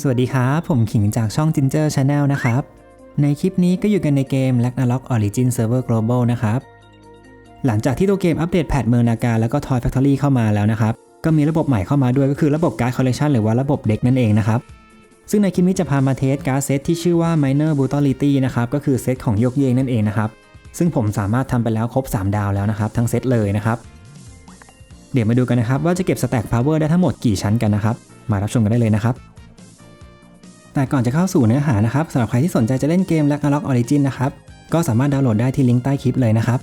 สวัสดีครับ ผมขิงจากช่อง Ginger Channel นะครับ ในคลิปนี้ก็อยู่กันในเกม Ragnarok Origin Server Global นะครับ หลังจากที่ตัวเกมอัปเดตแพทเมืองนาการแล้วก็ Toy Factory เข้ามาแล้วนะครับ ก็มีระบบใหม่เข้ามาด้วยก็คือระบบการ์ดคอลเลคชันหรือว่าระบบเด็กนั่นเองนะครับ ซึ่งในคลิปนี้จะพามาเทสการ์ดเซตที่ชื่อว่า Minor Brutality นะครับ ก็คือเซตของยกเยงนั่นเองนะครับ ซึ่งผมสามารถทำไปแล้วครบ 3 ดาวแล้วนะครับ ทั้งเซตเลยนะครับ เดี๋ยวมาดูกันนะครับว่าจะเก็บสแต็กพาวเวอร์ได้ทั้งหมดกี่ชั้นกันนะครับ มารับชมกันได้เลยนะครับ แต่ก่อนจะเข้าสู่เนื้อหานะครับสำหรับใครที่สนใจจะเล่นเกม Ragnarok Origin นะครับ ก็สามารถดาวน์โหลดได้ที่ลิงก์ใต้คลิปเลยนะครับ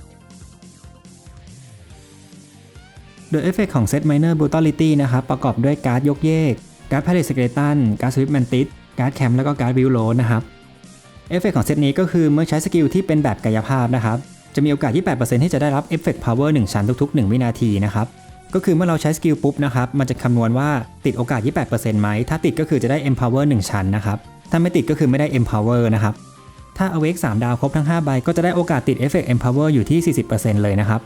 โดยเอฟเฟกของเซต Minor Brutality นะครับ ประกอบด้วยการ์ดยกเยก การ์ด Palette Skeleton การ์ด Swift Mantis การ์ดแคมแล้วก็การ์ด Will Road นะครับเอฟเฟกของเซตนี้ก็คือเมื่อใช้สกิลที่เป็นแบบกายภาพนะครับ จะมีโอกาสที่8%ที่จะได้รับเอฟเฟก Power 1ชั้นทุกๆ 1 วินาทีนะครับ ก็คือเมื่อเราใช้สกิลปุ๊บนะครับ มันจะคำนวณว่าติดโอกาส 28%ไหม ถ้าติดก็คือจะได้ Empower 1 ชั้นนะครับ ถ้าไม่ติดก็คือไม่ได้ Empower นะครับ ถ้า Awake 3 ดาวครบทั้ง 5 ใบ ก็จะได้โอกาสติด Effect Empower อยู่ที่ 40%เลยนะครับ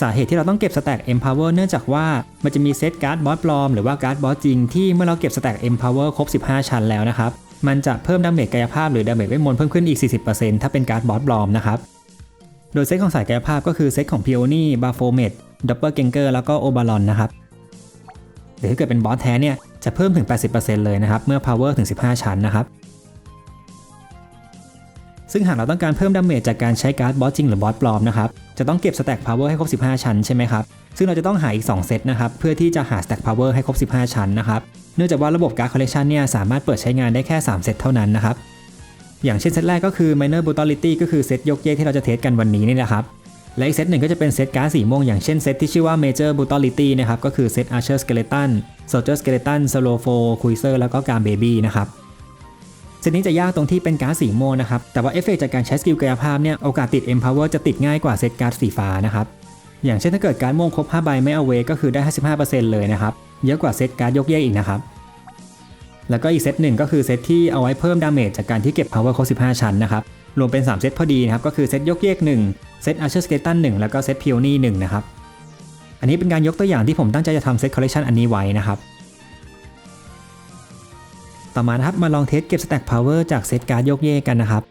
สาเหตุที่เราต้องเก็บสแต็ก Empower เนื่องจากว่ามันจะมีเซตการ์ดบอสปลอมหรือว่าการ์ดบอสจริงที่เมื่อเราเก็บสแต็ก Empower ครบ 15 ชั้นแล้วนะครับ มันจะเพิ่มดาเมจกายภาพหรือดาเมจเวทมนต์เพิ่มขึ้นอีก 40%ถ้าเป็นการ์ดบอสปลอมนะครับ โดยเซตของสายกายภาพก็คือเซตของ p ิโอนี่บาโฟเมดดับเบิลเกงเกอร์แล้วก็โอบารอนนะครับหรือถ้าเกิดเป็นบอสแท้เนี่ยจะเพิ่มถึง 80%เลยนะครับ เมื่อ power ถึง 15 ชั้นนะครับ ซึ่งหากเราต้องการเพิ่มดาเมจจากการใช้การ์ดบอสจริงหรือบอสปลอมนะครับ จะต้องเก็บสแต็กพาวเวอร์ให้ครบ 15 ชั้นใช่ไหมครับ ซึ่งเราจะต้องหาอีก 2 เซตนะครับ เพื่อที่จะหาสแต็กพาวเวอร์ให้ครบ 15 ชั้นนะครับ เนื่องจากว่าระบบการ์ดคอลเลคชันเนี่ยสามารถเปิดใช้งานได้แค่ 3 เซตเท่านั้นนะครับ อย่างเช่นเซตแรกก็คือ minor brutality ก็คือเซตยกเยกที่เราจะเทสกันวันนี้นี่นะครับ และอีกเซตหนึ่งก็จะเป็นเซตการ์ดสีม่วงอย่างเช่นเซตที่ชื่อว่า Major Brutality นะครับก็คือเซต Archer Skeleton Soldier Skeleton Slow f o Cruiser แล้วก็การ Baby นะครับเซตนี้จะยากตรงที่เป็นการ์ดสีม่วงนะครับแต่ว่าเอฟเฟกจากการใช้สกิลกายภาพเนี่ยโอกาสติด Empower จะติดง่ายกว่าเซตการ์ดสีฟ้านะครับอย่างเช่นถ้าเกิดการ์ดม่วงครบ5ใบไม่เอาเวก็คือได้ 55%เลยนะครับเยอะกว่าเซตการ์ดยกเยกอีกนะครับแล้วก็อีกเซตหนึ่งก็คือเซตที่เอาไว้เพิ่มดาเมจจากการที่เก็บ Power ครบ15 ชั้นนะครับรวมเป็น 3 เซตพอดีนะครับก็คือเซตยกเยก1 เซต Archer Skeleton 1แล้วก็เซต Peony 1นะครับ อันนี้เป็นการยกตัวอย่างที่ผมตั้งใจจะทำเซตคอลเลคชันอันนี้ไว้นะครับ ต่อมานะครับมาลองเทสเก็บสแต็กพาวเวอร์จากเซตการ์ดยกเยกกันนะครับ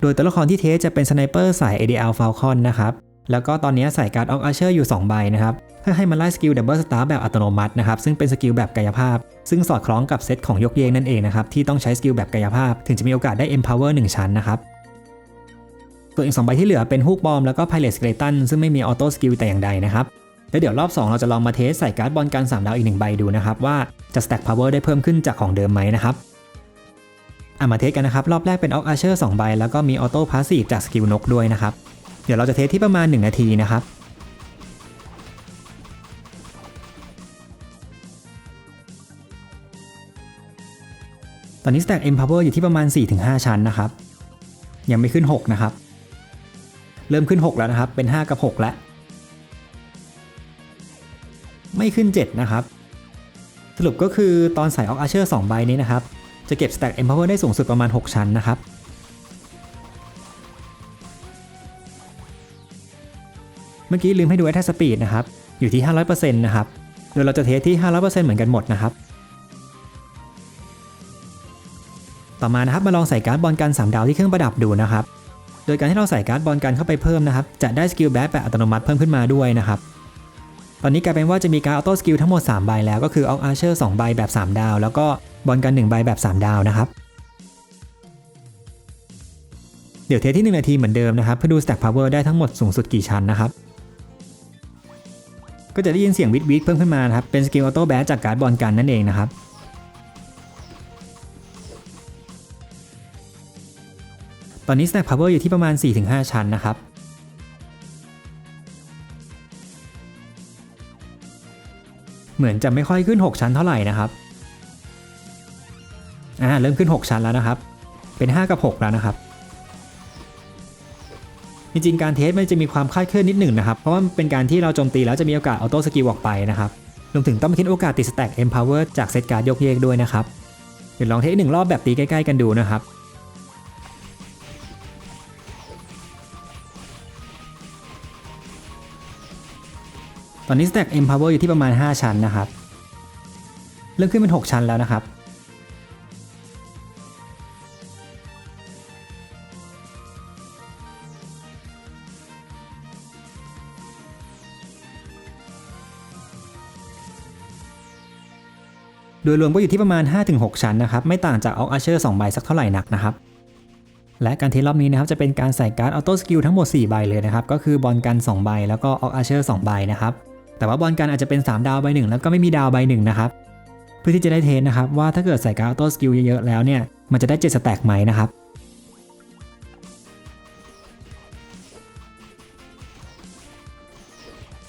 โดยตัวละครที่เทสจะเป็นสไนเปอร์สาย ADL Falcon นะครับแล้วก็ตอนนี้ใส่การ์ดออกอาเชอร์อยู่ 2 ใบนะครับเพื่อให้มันไล่สกิลดับเบิลสตาร์แบบอัตโนมัตินะครับซึ่งเป็นสกิลแบบกายภาพ ซึ่งสอดคล้องกับเซตของยกเยกนั่นเองนะครับที่ต้องใช้สกิลแบบกายภาพ ถึงจะมีโอกาสได้ Empower 1 ชั้นนะครับ ส่วนอีก 2 ใบที่เหลือเป็นฮูกบอมแล้วก็ Pilot Skeleton ซึ่งไม่มีออโต้สกิลแต่อย่างใดนะครับแล้วเดี๋ยวรอบ 2 เราจะลองมาเทสใส่การ์ดบอลกัน3ดาวอีก1ใบดูนะครับว่าจะ stack power ได้เพิ่มขึ้นจากของเดิมไหมนะครับอะมาเทสกันนะครับ รอบแรกเป็นออกอาเชอร์2ใบแล้วก็มีออโต้พาสซีฟจากสกิลนกด้วยนะครับ เดี๋ยวเราจะเทสที่ประมาณ 1 นาทีนะครับตอนนี้ stack empower อยู่ที่ประมาณ 4-5 ชั้นนะครับ ยังไม่ขึ้น 6 นะครับ เริ่มขึ้น 6 แล้วนะครับ เป็น 5 กับ 6 แล้ว ไม่ขึ้น 7 นะครับ สรุปก็คือตอนใส่ออกอาเชอร์2ใบนี้นะครับ จะเก็บ stack empower ได้สูงสุดประมาณ 6 ชั้นนะครับเมื่อกี้ลืมให้ดู attack speed นะครับ อยู่ที่ 500%นะครับ โดยเราจะเทสที่ 500%เหมือนกันหมดนะครับ ต่อมานะครับมาลองใส่การ์ดบอลกัน 3 ดาวที่เครื่องประดับดูนะครับ ดยการที่เราใส่การ์ดบอลกันเข้าไปเพิ่มนะครับ จะได้สกิลแบทแบบอัตโนมัติเพิ่มขึ้นมาด้วยนะครับ ตอนนี้กลายเป็นว่าจะมีการออโต้สกิลทั้งหมด 3 ใบแล้วก็คือออกอาร์เชอร์2ใบแบบ 3 ดาว แล้วก็บอลกัน 1 ใบแบบ 3 ดาวนะครับ เดี๋ยวเทสที่ 1 นาทีเหมือนเดิมนะครับ เพื่อดู stack power ได้ทั้งหมดสูงสุดกี่ชั้นนะครับ ก็จะได้ยินเสียงวิดวิดเพิ่มขึ้นมานะครับ เป็นสกิลออโต้แบทจากการ์ดบอลกันนั่นเองนะครับ อนนี้ stack power อยู่ที่ประมาณ 4-5 ชั้นนะครับเหมือนจะไม่ค่อยขึ้น 6 ชั้นเท่าไหร่นะครับอ่าเริ่มขึ้น 6 ชั้นแล้วนะครับ เป็น 5 กับ 6 แล้วนะครับ จริงๆการเทสมันจะมีความคาดเคลื่อนนิดหนึ่งนะครับ เพราะว่าเป็นการที่เราโจมตีแล้วจะมีโอกาสออโต้สกิลออกไปนะครับรวมถึงต้องคิดโอกาสติดสแต็ก Empower จากเซตการ์ดยกเยกด้วยนะครับ เดี๋ยวลองเทสหนึ่งรอบแบบตีใกล้ๆกันดูนะครับ ตอนนี้ stack empower อยู่ที่ประมาณ 5 ชั้นนะครับ เริ่มขึ้นเป็น 6 ชั้นแล้วนะครับ โดยรวมก็อยู่ที่ประมาณ 5-6 ชั้นนะครับ ไม่ต่างจากออกอาเชอร์2ใบสักเท่าไหร่นักนะครับและการเทสรอบนี้นะครับจะเป็นการใส่การ์ดออโต้สกิลทั้งหมด 4 ใบเลยนะครับ ก็คือบอลกัน 2 ใบ แล้วก็ออกอาเชอร์ 2 ใบนะครับ แต่ว่าบอลกันอาจจะเป็น 3 ดาวใบหนึ่งแล้วก็ไม่มีดาวใบหนึ่งนะครับเพื่อที่จะได้เทสนะครับว่าถ้าเกิดใส่การ์ดออโต้สกิลเยอะๆแล้วเนี่ยมันจะได้7สแต็กไหมนะครับ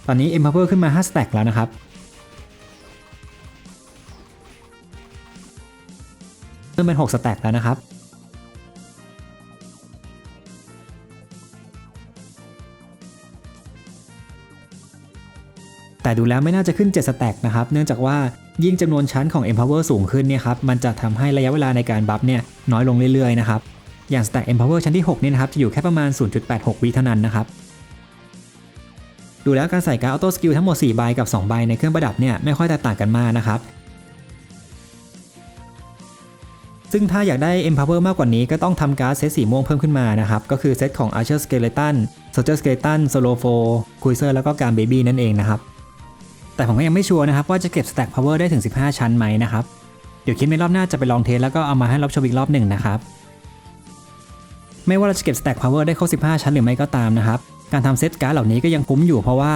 ตอนนี้ Empower ขึ้นมา5 stack แล้วนะครับ เพิ่มเป็น6 stack แล้วนะครับ แต่ดูแล้วไม่น่าจะขึ้น7 stack นะครับ เนื่องจากว่ายิ่งจำนวนชั้นของ Empower สูงขึ้นเนี่ยครับ มันจะทำให้ระยะเวลาในการบัฟเนี่ยน้อยลงเรื่อยๆนะครับ อย่าง stack Empower ชั้นที่ 6 เนี่ยนะครับ จะอยู่แค่ประมาณ 0.86 วิเท่านั้นนะครับ ดูแล้วการใส่การ์ดออโต้สกิลทั้งหมด 4 ใบกับ 2 ใบในเครื่องประดับเนี่ยไม่ค่อยแตกต่างกันมากนะครับ ซึ่งถ้าอยากได้ Empower มากกว่านี้ก็ต้องทำการ์ดเซตสีม่วงเพิ่มขึ้นมานะครับ ก็คือเซตของ Archer Skeleton Soldier Skeleton Solo 4 Cruiser แล้วก็การ Baby นั่นเองนะครับ แต่ผมก็ยังไม่ชัวร์นะครับว่าจะเก็บ Stack Power ได้ถึง 15 ชั้นไหมนะครับ เดี๋ยวคิดในรอบหน้าจะไปลองเทสแล้วก็เอามาให้รับชมอีกรอบหนึ่งนะครับ ไม่ว่าเราจะเก็บ Stack Power ได้ครบ 15 ชั้นหรือไม่ก็ตามนะครับ การทำเซตการ์ดเหล่านี้ก็ยังคุ้มอยู่เพราะว่า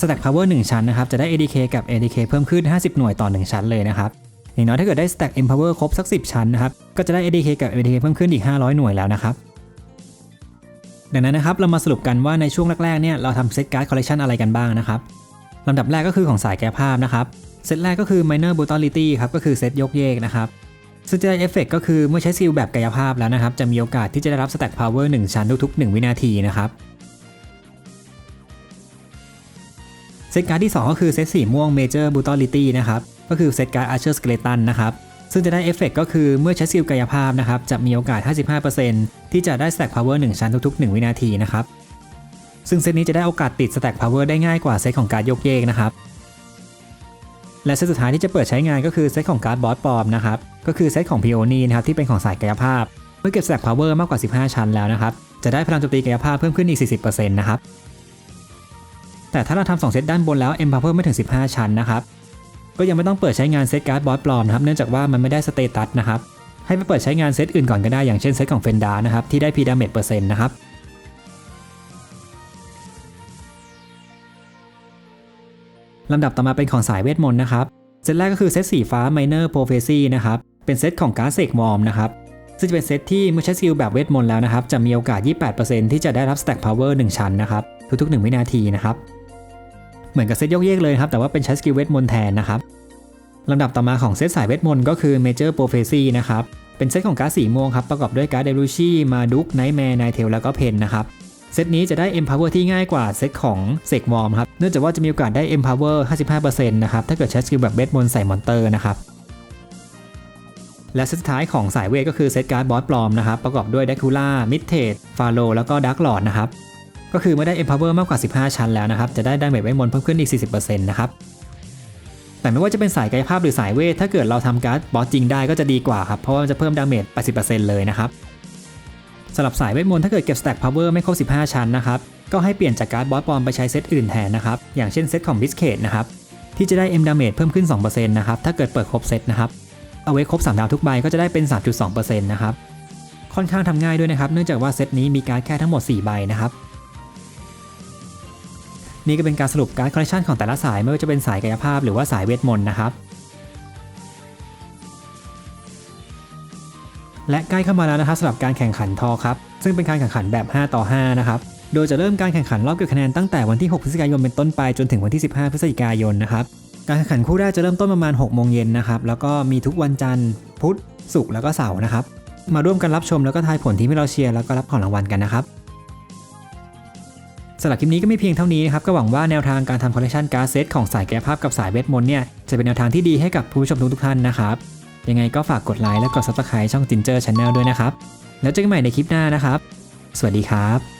Stack Power 1 ชั้นนะครับจะได้ ADK กับ ADK เพิ่มขึ้น 50 หน่วยต่อ 1 ชั้นเลยนะครับอย่างน้อยถ้าเกิดได้ Stack Empower ครบสัก 10 ชั้นนะครับก็จะได้ ADK กับ ADK เพิ่มขึ้นอีก 500 หน่วยแล้วนะครับดังนั้นนะครับเรามาสรุปกันว่าในช่วงแรกๆเนี่ยเราทำเซตการ์ดคอลเล t ชันอะไรกันบ้างนะครับ ลำดับแรกก็คือของสายแก้ภาพนะครับ เซตแรกก็คือ Minor Brutality ครับ ก็คือเซตยกเยกนะครับ ซึ่งจะได้เอฟเฟกก็คือเมื่อใช้สกิลแบบกายภาพแล้วนะครับ จะมีโอกาสที่จะได้รับ Stack Power 1 ชั้นทุกๆ 1 วินาทีนะครับ เซตการ์ดที่ 2 ก็คือเซตสีม่วง Major Brutality นะครับ ก็คือเซตการ์ด Archer Skeleton นะครับ ซึ่งจะได้เอฟเฟกก็คือเมื่อใช้สกิลกายภาพนะครับ จะมีโอกาส 55%ที่จะได้ Stack Power 1 ชั้นทุกๆ 1 วินาทีนะครับ ซึ่งเซตนี้จะได้โอกาสติด Stack Power ได้ง่ายกว่าเซตของการยกเยกนะครับ และเซตสุดท้ายที่จะเปิดใช้งานก็คือเซตของการ์ดบอสปลอมนะครับ ก็คือเซตของ Peony นะครับที่เป็นของสายกายภาพ เมื่อเก็บ Stack Power มากกว่า 15 ชั้นแล้วนะครับ จะได้พลังโจมตีกายภาพเพิ่มขึ้นอีก 40%นะครับ แต่ถ้าเราทำ2เซตด้านบนแล้ว Empower ไม่ถึง 15 ชั้นนะครับ ก็ยังไม่ต้องเปิดใช้งานเซตการ์ดบอสปลอมนะครับ เนื่องจากว่ามันไม่ได้สเตตัสนะครับ ให้ไปเปิดใช้งานเซตอื่นก่อนก็ได้ อย่างเช่นเซตของเฟนดานะครับที่ได้พีดาเมจเปอร์เซ็นต์นะครับ ลำดับต่อมาเป็นของสายเวทมนต์นะครับ เซตแรกก็คือเซตสีฟ้า Minor Prophecy นะครับ เป็นเซตของการ์ดเซกวอมนะครับ ซึ่งจะเป็นเซตที่เมื่อใช้สกิลแบบเวทมนต์แล้วนะครับ จะมีโอกาส 28%ที่จะได้รับ Stack Power 1 ชั้นนะครับ ทุกๆ 1 วินาทีนะครับ เหมือนกับเซตยกเยกเลยครับ แต่ว่าเป็นใช้สกิลเวทมนต์แทนนะครับลำดับต่อมาของเซตสายเวทมนต์ก็คือ Major Prophecy นะครับ เป็นเซตของการ์ดสีม่วงครับ ประกอบด้วยการ์ดเดลูชี่มาดุกไนท์แมร์ไนเทลแล้วก็เพนนะครับ เซตนี้จะได้ Empower ที่ง่ายกว่าเซตของเซกวอร์มครับ เนื่องจากว่าจะมีโอกาสได้ Empower 55%นะครับ ถ้าเกิดใช้สกิลแบบเบสมนใส่มอนเตอร์นะครับ และเซตสุดท้ายของสายเวทก็คือเซตการ์ดบอสปลอมนะครับ ประกอบด้วยเดคูล่ามิดเทดฟาโลแล้วก็ดาร์กลอดนะครับ ก็คือเมื่อได้ Empower มากกว่า 15 ชั้นแล้วนะครับ จะได้ดาเมจเวทมนต์เพิ่มขึ้นอีก 40%นะครับแต่ไม่ว่าจะเป็นสายกายภาพหรือสายเวท ถ้าเกิดเราทำการ์ดบอสจริงได้ก็จะดีกว่าครับ เพราะว่ามันจะเพิ่มดาเมจ 80%เลยนะครับ สำหรับสายเวทมนต์ถ้าเกิดเก็บ Stack Power ไม่ครบ 15 ชั้นนะครับ ก็ให้เปลี่ยนจากการ์ดบอสปลอมไปใช้เซตอื่นแทนนะครับ อย่างเช่นเซตของบิสเคตนะครับ ที่จะได้ M Damage เพิ่มขึ้น 2%นะครับ ถ้าเกิดเปิดครบเซตนะครับ เอาไว้ครบ 3 ดาวทุกใบก็จะได้เป็น 3.2%นะครับ ค่อนข้างทำง่ายด้วยนะครับ เนื่องจากว่าเซตนี้มีการ์ดแค่ทั้งหมด 4 ใบนะครับ นี่ก็เป็นการสรุปการ์ดคอลเลคชันของแต่ละสายไม่ว่าจะเป็นสายกายภาพหรือว่าสายเวทมนต์นะครับ และใกล้เข้ามาแล้วนะครับสำหรับการแข่งขันทอครับ ซึ่งเป็นการแข่งขันแบบ 5 ต่อ 5 นะครับ โดยจะเริ่มการแข่งขันรอบเก็บคะแนนตั้งแต่วันที่ 6 พฤศจิกายนเป็นต้นไปจนถึงวันที่ 15 พฤศจิกายนนะครับ การแข่งขันคู่แรกจะเริ่มต้นประมาณ 6 โมงเย็นนะครับ แล้วก็มีทุกวันจันทร์ พุธ ศุกร์แล้วก็เสาร์นะครับ มาร่วมกันรับชมแล้วก็ทายผลที่ที่เราเชียร์แล้วก็รับของรางวัลกันนะครับสำหรับคลิปนี้ก็ไม่เพียงเท่านี้นะครับ ก็หวังว่าแนวทางการทำคอลเลคชันการ์ดเซตของสายแก้ภาพกับสายเวทมนต์เนี่ย จะเป็นแนวทางที่ดีให้กับผู้ชมทุกท่านนะครับ ยังไงก็ฝากกดไลค์และกด subscribe ช่อง Ginger Channel ด้วยนะครับ แล้วเจอกันใหม่ในคลิปหน้านะครับ สวัสดีครับ